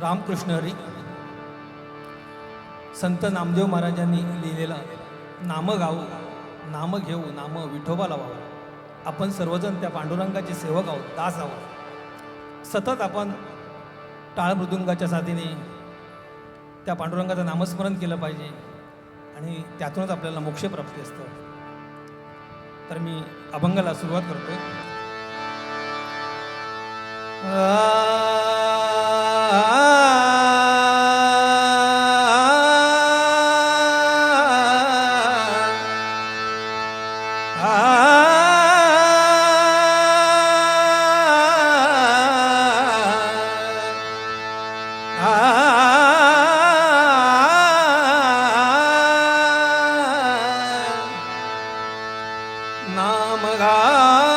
रामकृष्ण हरी संत नामदेव महाराजांनी लिहिलेला नाम गाऊ नाम घेऊ नाम विठोबा लावावं. आपण सर्वजण त्या पांडुरंगाचे सेवक आहोत दास आहोत. सतत आपण टाळ मृदुंगाच्या साथीने त्या पांडुरंगाचं नामस्मरण केलं पाहिजे आणि त्यातूनच आपल्याला मोक्षप्राप्ती असतं. तर मी अभंगाला सुरुवात करतोय. நமகா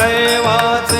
कैवाचे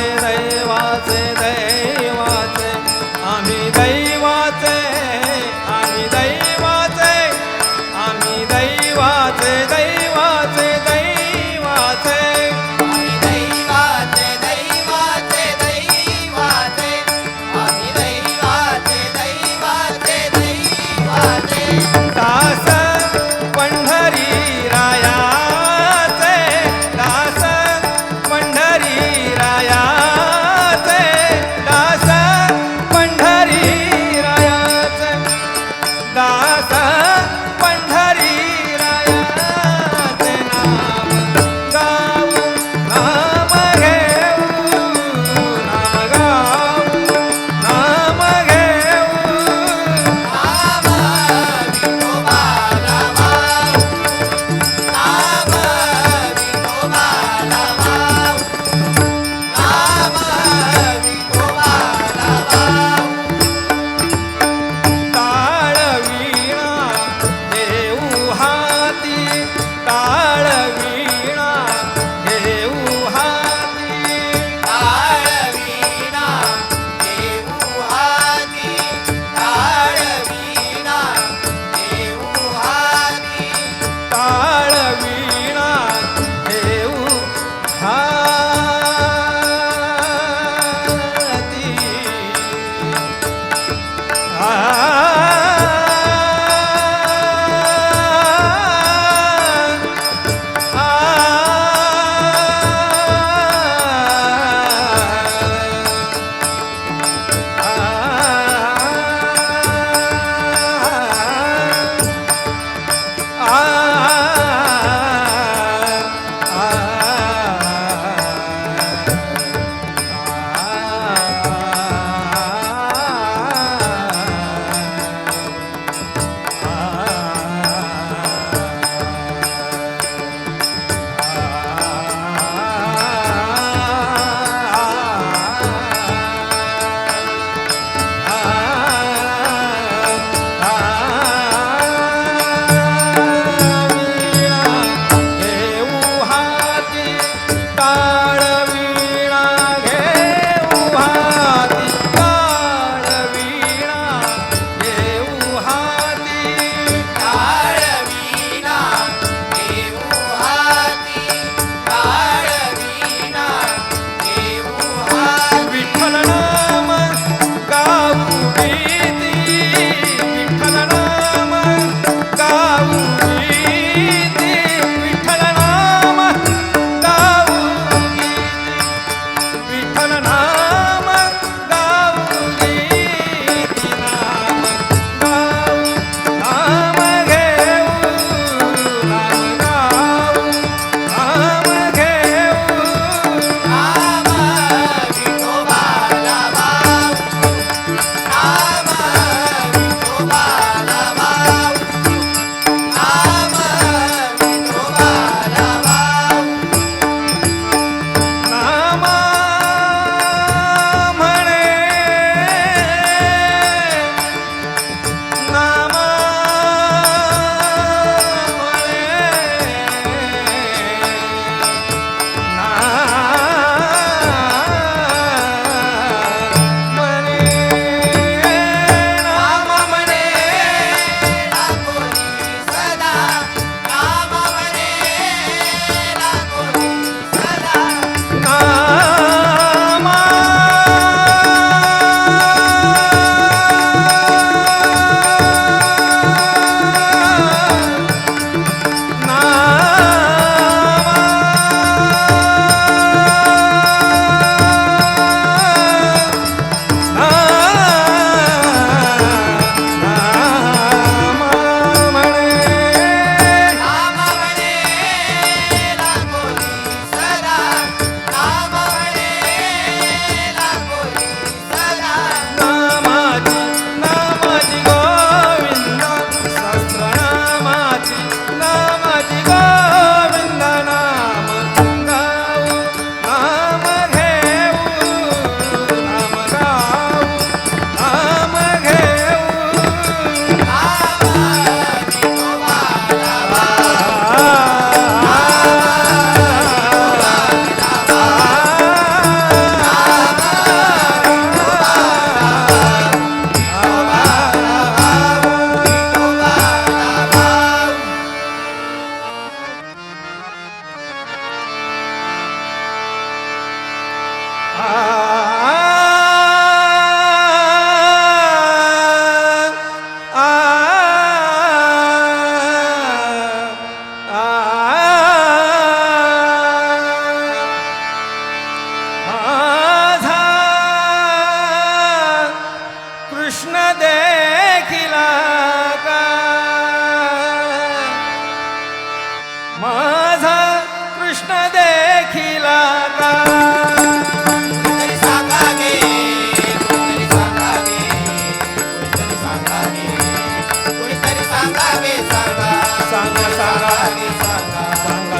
सांगा सांगा. सांगा सांगा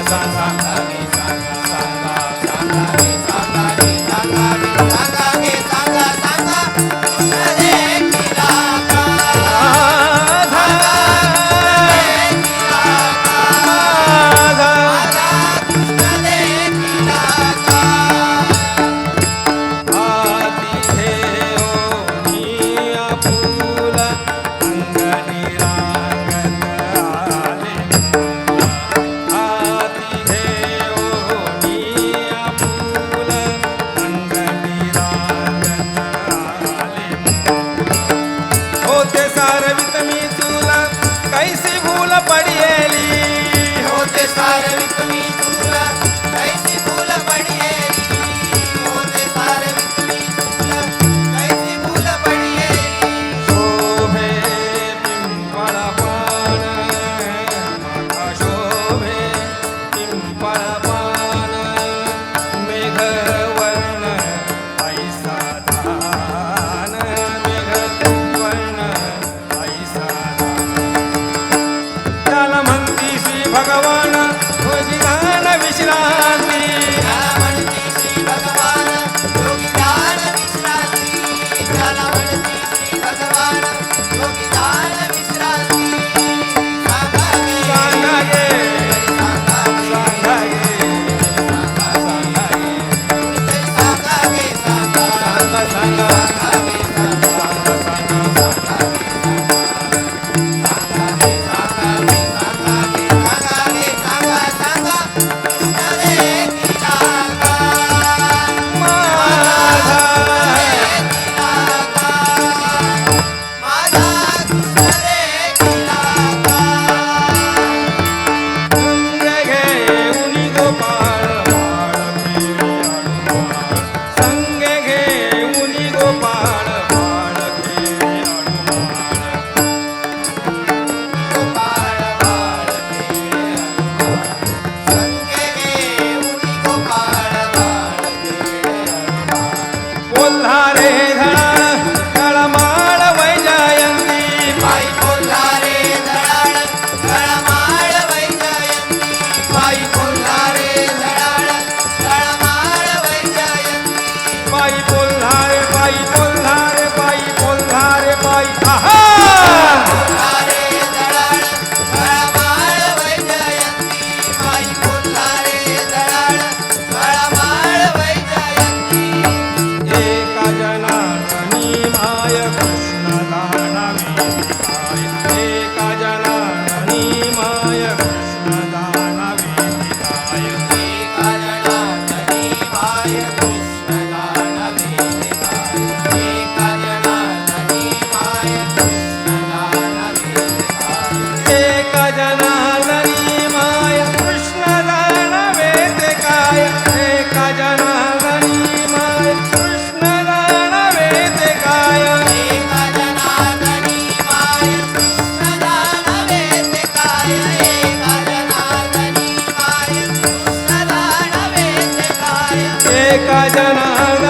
सांगा सांगा. का जना